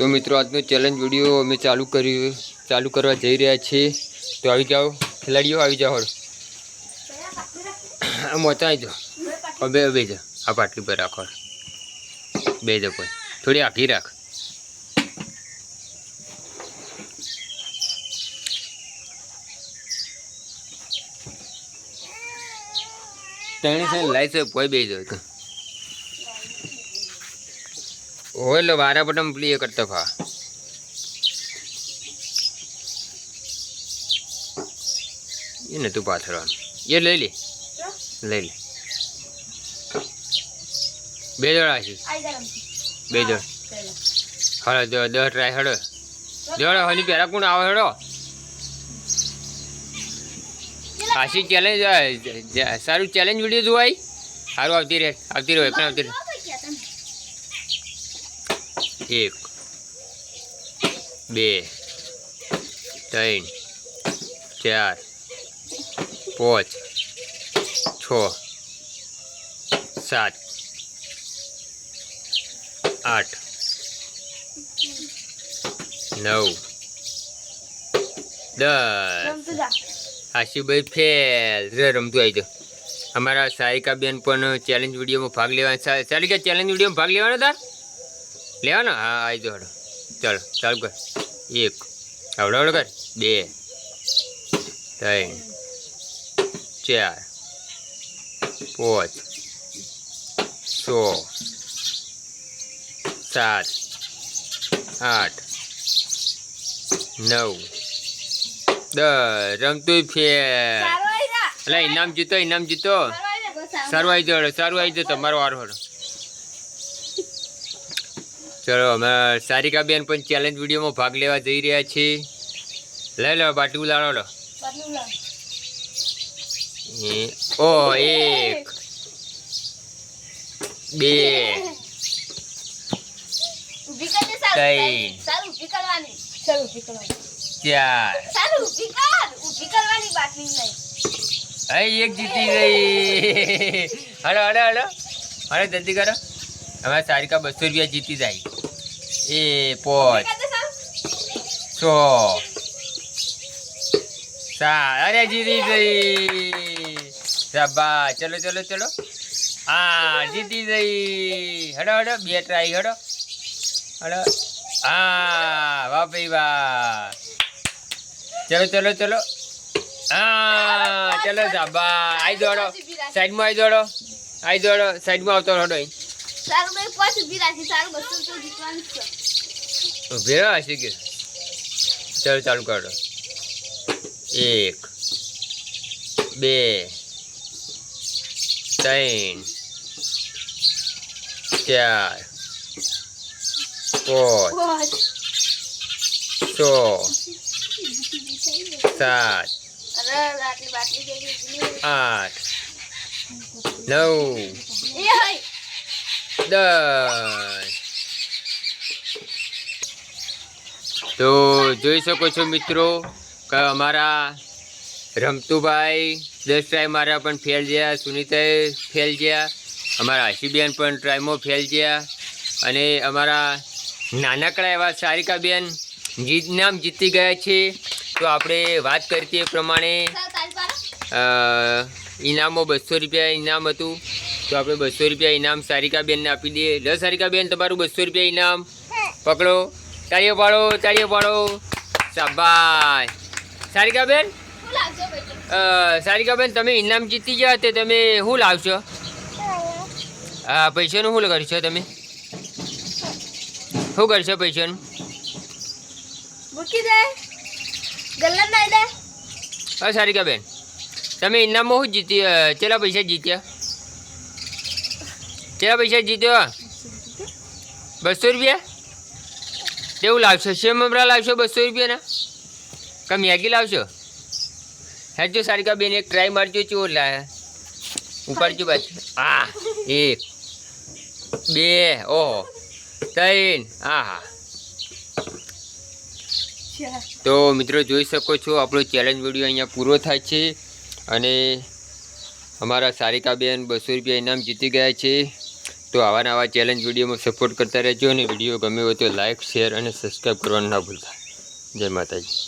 તો મિત્રો, આજનો ચેલેન્જ વીડિયો અમે ચાલુ કર્યું, ચાલુ કરવા જઈ રહ્યા છીએ. તો આવી જાઓ, ખેલાડીઓ આવી જાઓ મોતા આવી જાઓ. હવે બે જાઓ આ પાટલી પર રાખો બે જાઓ કોઈ થોડી આખી રાખ. તેણે છે લાઈ છે કોઈ બે જાઓ તો. એટલે વારા પટમ પેલી એ કરતા ફા એ નતું પાથરવાનું એ લઈ લે. લઈ લે. બે જણ આશી. બે જણ હળો દો દસ ટ્રાય હળો જોડો હલી પહેલા કોણ આવે હળો આશી ચેલેન્જ સારું ચેલેન્જ વીડિયો જોવાય. સારું આવતી રહે આવતી રહે એકણ આવતી રહે. એક બે ત્રણ ચાર પાંચ છ સાત આઠ નવ દસ. આશુભાઈ ફેલ. રે રમતું આવી જાઓ અમારા સારિકાબેન પણ ચેલેન્જ વિડીયોમાં ભાગ લેવાના સારિકા ચેલેન્જ વિડીયોમાં ભાગ લેવાનો તાર લેવાનો? હા આવી હડો. ચાલો ચાલુ કર એક. હવડો હવડો કર. બે. ત્રણ. ચાર. પાંચ. છ સાત. આઠ. નવ. દસ રમતું ફેર. એટલે ઇનામ જીતો ઇનામ જીતો. સારું આવી જાઓ સારું આવી જતો મારો વારો હડો. ચલો અમે સારિકા બેન પણ ચેલેન્જ વિડીયોમાં ભાગ લેવા જઈ રહ્યા છીએ. લઈ લો બાટલું લાડો લો. ઓ એક બે ચાર. હવે એક જીતી ગઈ. Hello hello hello. હલો જલ્દી કરો. અમારે સારિકા બસો રૂપિયા જીતી જાય. એ પોચ છ સાત. અરે જીતી ગઈ. શાબાશ. ચલો ચલો ચલો. હા જીતી ગઈ. હડો હડો બે ટ્રાય હડો. હડો. હા વાહ ભાઈ વાહ ચલો ચલો ચલો. હા ચલો શાબાશ. આઈ દોડો. સાઈડમાં આઈ દોડો. આઈ દોડો. સાઈડમાં આવતો હડો સારું ભાઈ પાંચ ઊભી રાખી. સારું બસો તો જીતવાનું છે. રહો હસી ગયો ચાલો ચાલુ કરો. એક બે ત્રણ ચાર પાંચ છ સાત આઠ નવ દસ તો જોઈ શકો છો મિત્રો કે અમારા રમતુભાઈ દસ ટ્રાય મારા પણ ફેલ ગયા, સુનિતાએ ફેલ ગયા, અમારા આશીબેન પણ ટ્રાયમાં ફેલ ગયા અને અમારા નાનકડા એવા સારિકાબેન જીત નામ જીતી ગયા છે. તો આપણે વાત કરતી એ પ્રમાણે ઇનામો બસો રૂપિયા ઇનામ હતું. તો આપણે બસો રૂપિયા ઇનામ સારિકાબેનને આપી દઈએ. લો સારિકાબેન, તમારું બસો રૂપિયા ઇનામ પકડો. તાળીઓ પાડો તાળીઓ પાડો. શાબાશ. સારિકાબેન? સારિકાબેન તમે ઇનામ જીતી ગયા તે તમે શું લાવશો? હા પૈસાનું શું કરશો તમે? શું કરશો પૈસાનું? હા સારિકાબેન. તમે ઇનામમાં શું જીતી કેટલા પૈસા જીત્યા? કેટલા પૈસા જીત્યો? બસો રૂપિયા? કેવું લાવશો સેમ મમરા લાવશો બસો રૂપિયાના? કે મેગી લાવશો? હેજો સારિકાબેન એક ટ્રાય મારજો ચો લાવે ઉપાડજો પાછું હા, એક, બે, ઓહો, ત્રણ, હા હા. તો મિત્રો જોઈ શકો છો, આપણો ચેલેન્જ વીડિયો અહીંયા પૂરો થાય છે. અને અમારા સારિકાબેન બસો રૂપિયા ઇનામ જીતી ગયા છે. તો આવા નવા ચેલેન્જ વિડીયોમાં સપોર્ટ કરતા રહેજો અને વીડિયો ગમ્યો હોય તો લાઇક શેર અને સબસ્ક્રાઈબ કરવાનું ના ભૂલતા. જય માતાજી.